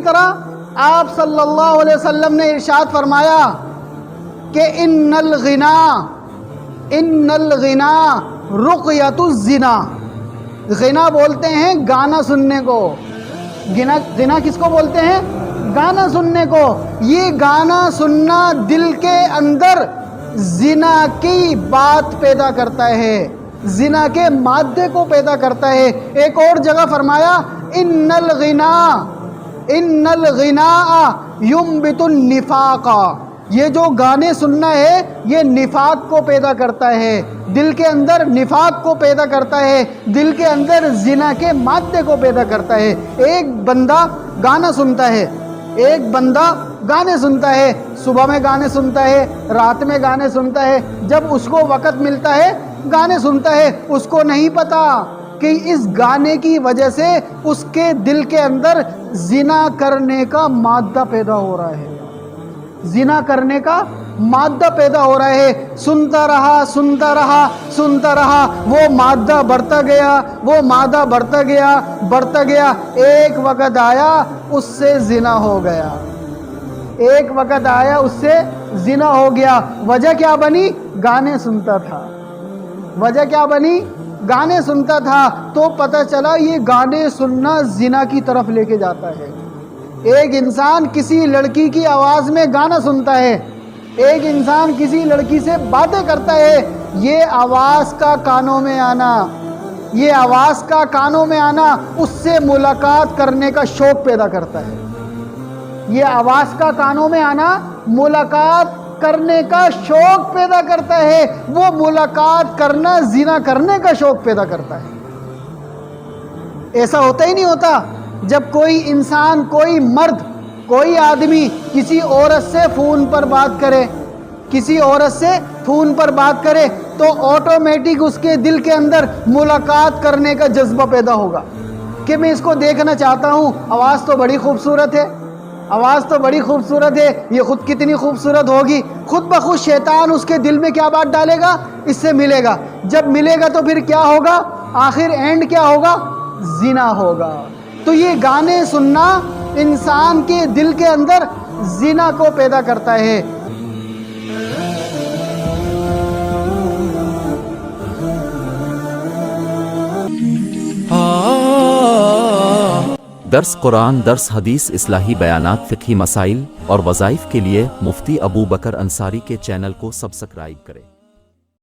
करा आप सल्लल्लाहु अलैहि वसल्लम ने इरशाद फरमाया कि इन नल गिना, इन्नल गिना रुकयतुज़िना गिना बोलते हैं गाना सुनने को। गिना गिना किसको बोलते हैं? गाना सुनने को। ये गाना सुनना दिल के अंदर जिना की बात पैदा करता है। जिना के मादे को पैदा करता है। एक और जगह फरमाया इन नल गिना। इन्नल गिना युम बितुन निफाका। ये जो गाने सुनना है, ये निफाक को पैदा करता है। दिल के अंदर निफाक को पैदा करता है, दिल के अंदर जिना के मादे को पैदा करता है। एक बंदा गाना सुनता है, एक बंदा गाने सुनता है, सुबह में गाने सुनता है, रात में गाने सुनता है। जब उसको वक़्त मिलता है, गाने सुनता है, उसको नहीं पता। कि इस गाने की वजह से उसके दिल के अंदर जिना करने का मादा पैदा हो रहा है। जिना करने का मादा पैदा हो रहा है। सुनता रहा सुनता रहा सुनता रहा। वो मादा बढ़ता गया, वो मादा बढ़ता गया बढ़ता गया। एक वक़्त आया, उससे जिना हो गया। एक वक़्त आया, उससे जिना हो गया। वजह क्या बनी? गाने सुनता था। वजह क्या बनी? गाने सुनता था तो पता चला ये गाने सुनना जिना की तरफ़ लेके जाता है। एक इंसान किसी लड़की की आवाज़ में गाना सुनता है, एक इंसान किसी लड़की से बातें करता है, ये आवाज़ का कानों में आना, ये आवाज़ का कानों में आना, उससे मुलाकात करने का शौक पैदा करता है। ये आवाज़ का कानों में आना, मुलाकात करने का शौक पैदा करता है, वो मुलाकात करना, जीना करने का शौक पैदा करता है। ऐसा होता ही नहीं होता, जब कोई इंसान, कोई मर्द, कोई आदमी किसी औरत से फ़ोन पर बात करे, किसी औरत से फ़ोन पर बात करे तो ऑटोमेटिक उसके दिल के अंदर मुलाकात करने का जज्बा पैदा होगा। कि मैं इसको देखना चाहता हूँ, आवाज़ तो बड़ी खूबसूरत है। आवाज़ तो बड़ी खूबसूरत है। ये खुद कितनी खूबसूरत होगी। खुद ब खुद शैतान उसके दिल में क्या बात डालेगा? इससे मिलेगा। जब मिलेगा तो फिर क्या होगा? आखिर एंड क्या होगा? जिना होगा। तो ये गाने सुनना इंसान के दिल के अंदर जिना को पैदा करता है। दर्स कुरान, दर्स हदीस, इस्लाही बयान फ़िकी मसाइल और वज़ाइफ के लिए मुफ्ती अबू बकर अंसारी के चैनल को सब्सक्राइब करें।